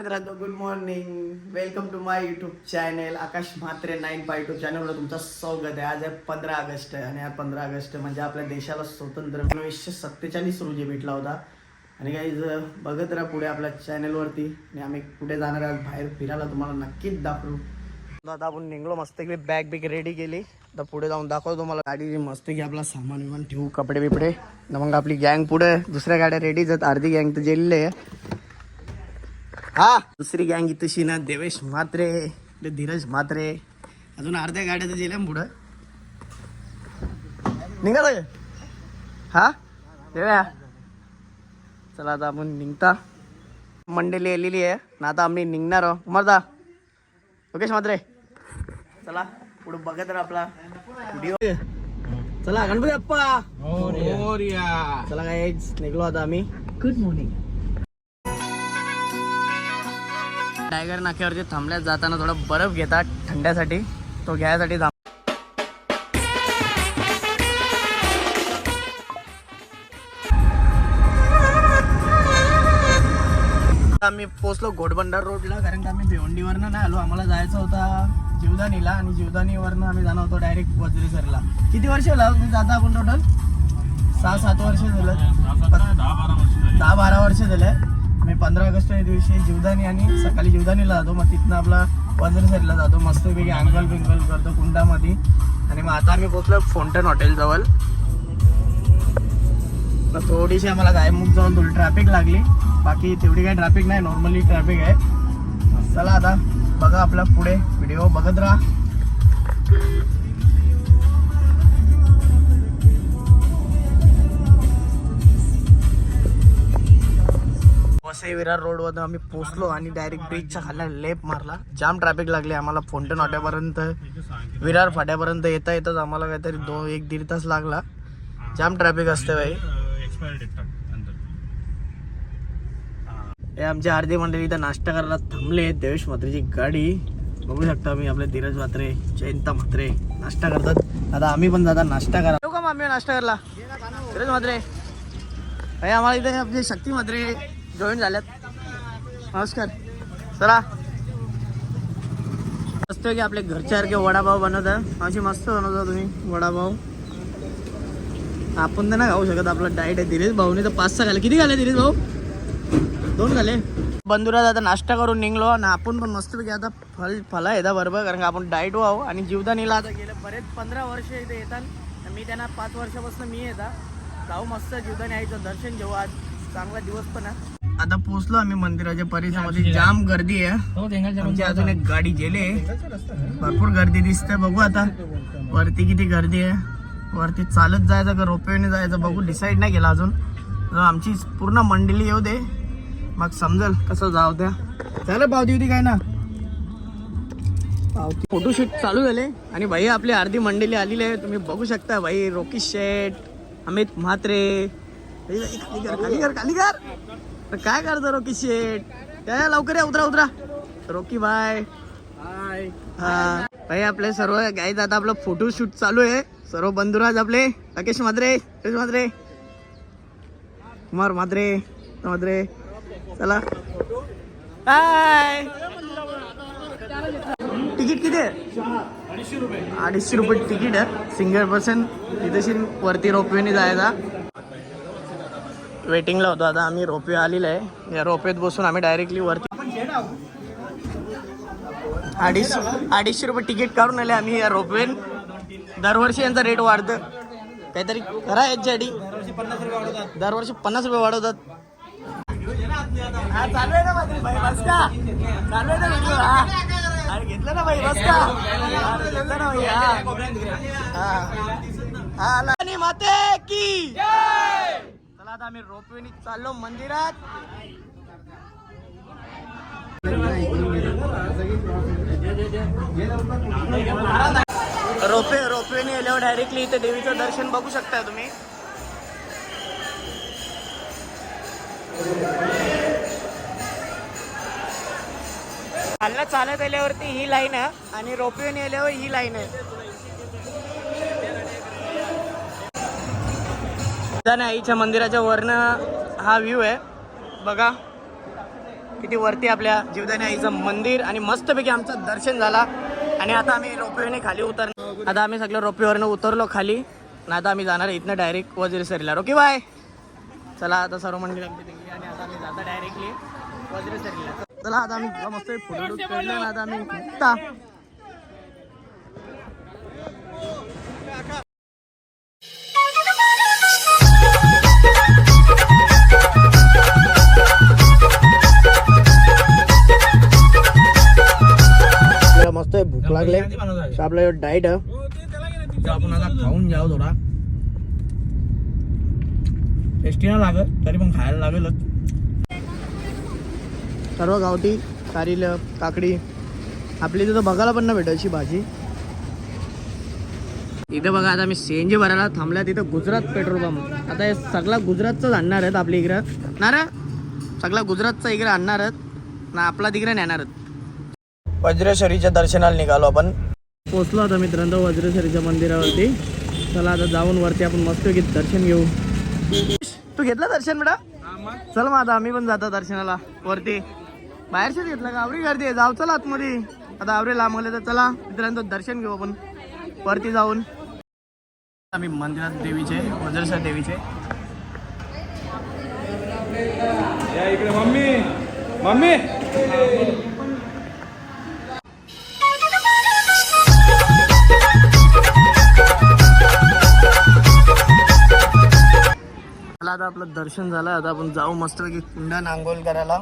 मित्रांनो good morning welcome to my YouTube channel Akash Mhatre nine pi two चॅनलवर तुमचं स्वागत आहे. आज आहे पंधरा ऑगस्ट आहे आणि हा पंधरा ऑगस्ट म्हणजे आपल्या देशाला स्वतंत्र एकोणीसशे सत्तेचाळीस रोजी भेटला होता. आणि काही बघत राहा पुढे आपल्या चॅनेलवरती आणि आम्ही कुठे जाणार आहोत बाहेर फिरायला तुम्हाला नक्कीच दाखवू. आता आपण निघलो मस्त बॅग बिग रेडी केली. तर पुढे जाऊन दाखवतो तुम्हाला. गाडी मस्त की आपला सामान विमान ठेवू कपडे बिपडे मग आपली गँग पुढे दुसऱ्या गाड्या रेडीच आहेत. अर्धी गँग तर जेलले आहे. हा दुसरी गँग इथं ना देवेश म्हात्रे धीरज म्हात्रे. अजून अर्ध्या गाड्या तर गेल्या पुढं. निघा हा? देव्या. चला आता आपण निघता. मंडळी आलेली आहे. ना आता आम्ही निघणार आहोत. उमरदा योगेश म्हात्रे. चला पुढे बघत राहा आपला व्हिडिओ चला गणपती अप्पा चला काय निघलो आता आम्ही. गुड मॉर्निंग टायगर नाक्यावरती थांबल्यात जाताना थोडा बर्फ घेतात थंड्यासाठी तो घ्यायसाठी थांब आम्ही पोचलो घोडबंडार रोडला कारण का आम्ही भिवंडीवरनं नाही आलो. आम्हाला जायचं होता जीवदानीला आणि जीवदानीवरनं आम्ही जाणार होतो डायरेक्ट वज्रेसरला. किती वर्ष झाला तुम्ही जाता आपण टोटल सहा सात वर्ष झालं. दहा बारा वर्ष झाले. मी पंधरा ऑगस्ट या दिवशी जीवदानी आणि सकाळी जीवदानीला जातो. मग तिथनं आपला वज्रसरला जातो. मस्तपैकी अँगल बिंगल करतो कुंडामध्ये. आणि मग आता आम्ही पोचलो फोंटन हॉटेलजवळ. तर थोडीशी आम्हाला गायमुख जाऊन थोडी ट्रॅफिक लागली. बाकी तेवढी काही ट्रॅफिक नाही. नॉर्मली ट्रॅफिक आहे. चला आता बघा आपला पुढे. व्हिडिओ बघत राहा. वसई विरार रोडवर आम्ही पोहोचलो आणि डायरेक्ट ब्रिजच्या खाल्या लेप मारला. जाम ट्रॅफिक लागले आम्हाला. फोंटन वाट्यापर्यंत विरार फाट्यापर्यंत येता येताच आम्हाला काहीतरी दोन एक दीड तास लागला. जाम ट्रॅफिक असते भाई हे आमच्या आरती मंडळी इथं नाश्ता करायला थांबले देवेश म्हात्रेची गाडी. बघू शकता आम्ही आपले धीरज म्हात्रे जयंता म्हात्रे नाश्ता करतात. आता आम्ही पण जाता नाश्ता करा. का मग आम्ही नाश्ता करायला? धीरज म्हात्रे. आम्हाला इथे आपले शक्ती म्हात्रे. जॉईन झाल्यात. नमस्कार. चला. मस्त की आपले घरच्यासारखे वडापाव बनवतात अशी मस्त बनवता तुम्ही वडापाव. आपण तर नाही खाऊ शकत आपला डाएट आहे धीरेज भाऊने तर पाच सहा खाल्ले. किती खाल्ले धीरेज भाऊ? दोन झाले बंधुरात आता नाश्ता करून निघलो आणि आपण पण मस्तपैकी आता फल फला येतात बरोबर कारण का आपण डाएट व्हावं आणि जीवदानीला आता गेले बरेच पंधरा वर्ष इथे येतात. मी त्यांना पाच वर्षापासून मी येतात जाऊ मस्त जीवदानी यायचं दर्शन घेऊ आज. चांगला दिवस पण आहे. आता पोहोचलो आम्ही मंदिराच्या परिसरामध्ये. जाम गर्दी आहे. आमची अजून एक गाडी गेले. भरपूर गर्दी दिसते बघू आता. वरती किती गर्दी आहे. वरती चालत जायचं का रोपवेने जायचं बघू. डिसाईड नाही केला अजून. आमची पूर्ण मंडळी येऊ दे. मग समजेल कसं जाऊ द्या. झालं पावती होती काय ना? पावती फोटोशूट चालू झाले. आणि भाई आपली अर्धी मंडळी आलेली आहे. तुम्ही बघू शकता भाई रोकी शेठ अमित म्हात्रे. खाली कर खाली कर खाली कर. तर काय करतो रोकी शेठ? काय लवकर या उतरा उतरा. रोकी बाय. हा. भाई आपले सर्व गाईत आता आपलं फोटोशूट चालू आहे. सर्व बंधुराज आपले. राकेश म्हात्रे राकेश म्हात्रे. कुमार म्हात्रे म्हात्रे. चला. हाय तिकीट किती आहे? अडीचशे रुपये. तिकीट आहे. सिंगल पर्सन तिथेशी वरती रोपवेने जायचा. वेटिंगला होतो. आता आम्ही रोपवे आलेलं आहे. या रोपवेत बसून आम्ही डायरेक्टली वरती अडीचशे अडीचशे रुपये तिकीट काढून आले आम्ही या रोपवेन. दरवर्षी यांचा रेट वाढतं काहीतरी करा याच्यासाठी दरवर्षी पन्नास रुपये वाढवतात. चालू आहे ना भाई बस का? चालू आहे ना अरे घेतलं ना भाई बस का? घेतलं ना भाई हा. हा आला. आणि माते की आता आम्ही रोपवेनी चाललो मंदिरात. रोपे रोपवेनी आल्यावर डायरेक्टली इथे देवीचं दर्शन बघू शकता तुम्ही. खालनं चालत आल्यावरती ही लाईन आहे आणि रोपवेनी आल्यावर ही लाईन आहे. आईच्या मंदिराच्या वरनं हा व्ह्यू आहे. बघा किती वरती आपल्या जीवदानी आईचं मंदिर आणि मस्तपैकी आमचं दर्शन झाला. आणि आता आम्ही रोपवेने खाली उतर आता आम्ही सगळं रोपवेवरनं उतरलो खाली. आणि आता आम्ही जाणार इथनं डायरेक्ट वज्रेसरीला रोके बाय चला आता सर्व मंडळी आमची आणि आता आम्ही डायरेक्टली वज्रेसरीला चला आता आम्ही मस्त फोटो काढले आता आम्ही तर आपलं डाईट आपण आता खाऊन जाऊ थोडा. टेस्टी ना लागत तरी पण खायला लागेलच. सर्व गावठी कारलं काकडी. आपली तिथं बघायला पण ना भेटायची भाजी. इथं बघा आता मी सीएनजी भरायला थांबल्या तिथं गुजरात पेट्रोल पंप आता हे सगळा गुजरातचाच आणणार आहेत आपल्या इकडं. ना रे? सगळा गुजरातचा इकडे आणणार आहेत. ना आपला तिकडे नेणार आहेत. वज्रेश्वरीच्या दर्शनाला निघालो आपण. पोचलो आता मित्रांनो वज्रेश्वरीच्या मंदिरावरती. चला आता जाऊन वरती आपण मस्त घेत दर्शन घेऊ. तू घेतलं दर्शन बेटा? चल मग आता आम्ही पण जातो दर्शनाला वरती. बाहेरच्याच घेतलं का? आवरी गर्दी आहे. जाऊ चला आतमध्ये. आता आवरे लांबले तर चला. मित्रांनो दर्शन घेऊ आपण. वरती जाऊन. आम्ही मंदिरात देवीचे वज्रेश्वर देवीचे. मम्मी. मम्मी. चला आता आपलं दर्शन झालं आता आपण जाऊ मस्तपैकी कुंडा नांगोल करायला.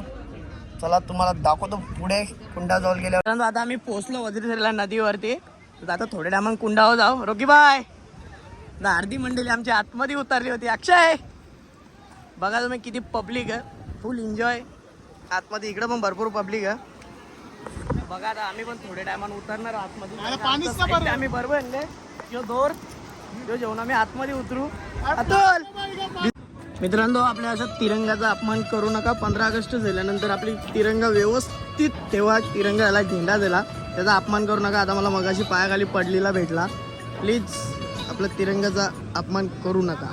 चला तुम्हाला दाखवतो पुढे कुंडा जवळ गेल्यावर. आता आम्ही पोहोचलो वज्रेश्वरीला नदीवरती. आता थोड्या टायमान कुंडावर जाऊ. रोकी बाय. अर्धी मंडळी आमच्या आतमध्ये उतरली होती. अक्षय! बघा तुम्ही किती पब्लिक आहे. फुल एन्जॉय आतमध्ये इकडं पण भरपूर पब्लिक आहे. बघा आता आम्ही पण थोड्या टायमान उतरणार आतमध्ये. आमचं आम्ही बरोबर आणले यो दोर यो जेवण आम्ही आतमध्ये उतरू. अतुल! मित्रांनो आपल्या असं तिरंगाचा अपमान करू नका. पंधरा ऑगस्ट झाल्यानंतर आपली तिरंगा व्यवस्थित तेव्हा तिरंगाला झेंडा दिला. त्याचा अपमान करू नका. आता मला मगाशी पायाखाली पडलेला भेटला. प्लीज आपला तिरंगाचा अपमान करू नका.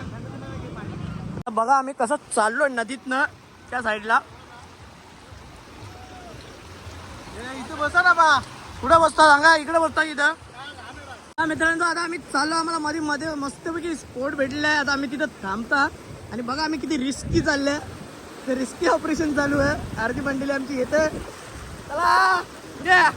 आता बघा आम्ही कसं चाललोय नदीतनं त्या साईडला. इथं बसा ना बा. कुठं बसता? सांगा इकडे बसता इथं? मित्रांनो आता आम्ही चाललो. आम्हाला मध्ये मध्ये मस्तपैकी स्पोर्ट भेटलेला आहे. आता आम्ही तिथं थांबता. आणि बघा आम्ही किती रिस्की चाललंय. ते रिस्की ऑपरेशन चालू आहे. आरती मंडळी आमची येते. चला. द्या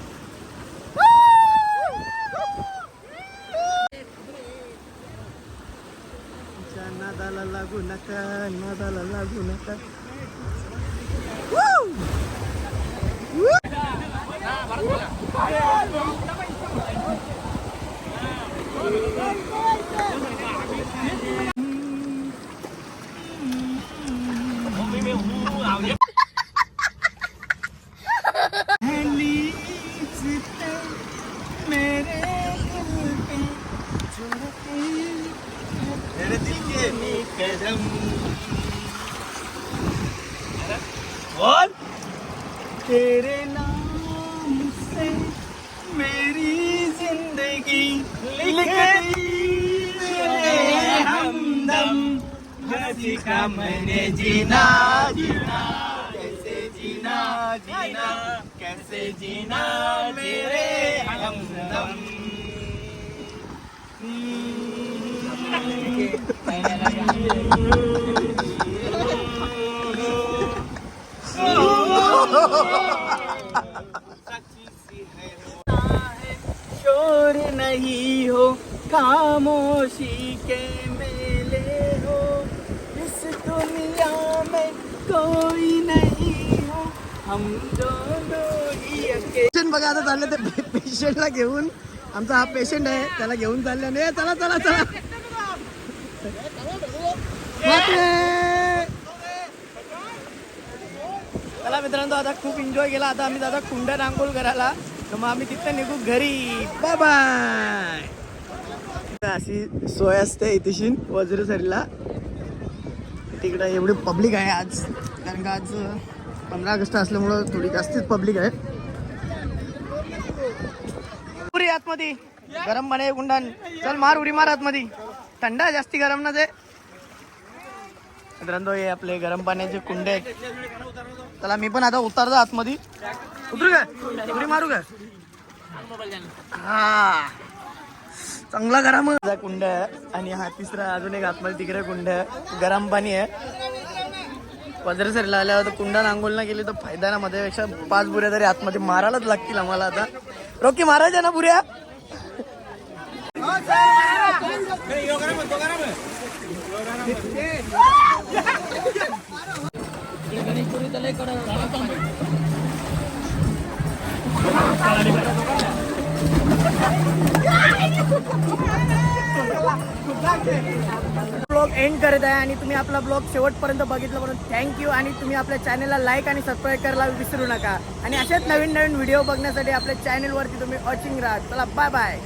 नादाला लागू नका नादाला लागू नका. Woo! तेरे नाम से मेरी जिंदगी लिखती है हमदम। हंसी का मैंने जीना जीना। कैसे जीना जीना। कैसे जीना मेरे हमदम। शोर नहीं हो खामोशी के मेले हो। इस दुनिया में कोई नहीं हो हम दोनों ही पेशंट बघा आता चालले ते पेशंटला घेऊन. आमचा हा पेशंट आहे त्याला घेऊन चालले. नाही चला चला चला. चला मित्रांनो आता खूप एन्जॉय केला. आता आम्ही दादा कुंड रांगोल करायला तर मग आम्ही तिथं निघू घरी. बाय बाय अशी सोय असते इथेशी वज्रसरीला तिकडं एवढी पब्लिक आहे आज. कारण का आज पंधरा ऑगस्ट असल्यामुळं थोडी जास्तीच पब्लिक आहे. पुरी आतमध्ये. गरम पाणी गुंडान कुंडान. चल मार उडी मार आतमध्ये. थंड आहे जास्ती गरम ना ते. मित्रांनो हे आपले गरम पाण्याचे कुंडे आहेत. चला मी पण आता उतरतो आतमध्ये. उतरू काय उडी मारू काय हा. चांगला गरम आहे. कुंड आहे आणि हा तिसरा अजून एक आतमध्ये तिकडे कुंड आहे. गरम पाणी आहे. पदर सरीला आल्यावर तर कुंडा नांगोल ना गेली तर फायदा ना मध्ये पाच बुऱ्या तरी आतमध्ये मारायलाच लागतील आम्हाला आता. रोकी मारायच्या ना बुऱ्या? ब्लॉग एंड करत आहे आणि तुम्ही आपला ब्लॉग शेवटपर्यंत बघितलं म्हणून थँक्यू आणि तुम्ही आपल्या चॅनलला लाईक आणि सबस्क्राईब करायला विसरू नका. आणि अशाच नवीन नवीन व्हिडिओ बघण्यासाठी आपल्या चॅनलवरती तुम्ही वॉचिंग राहा. चला बाय बाय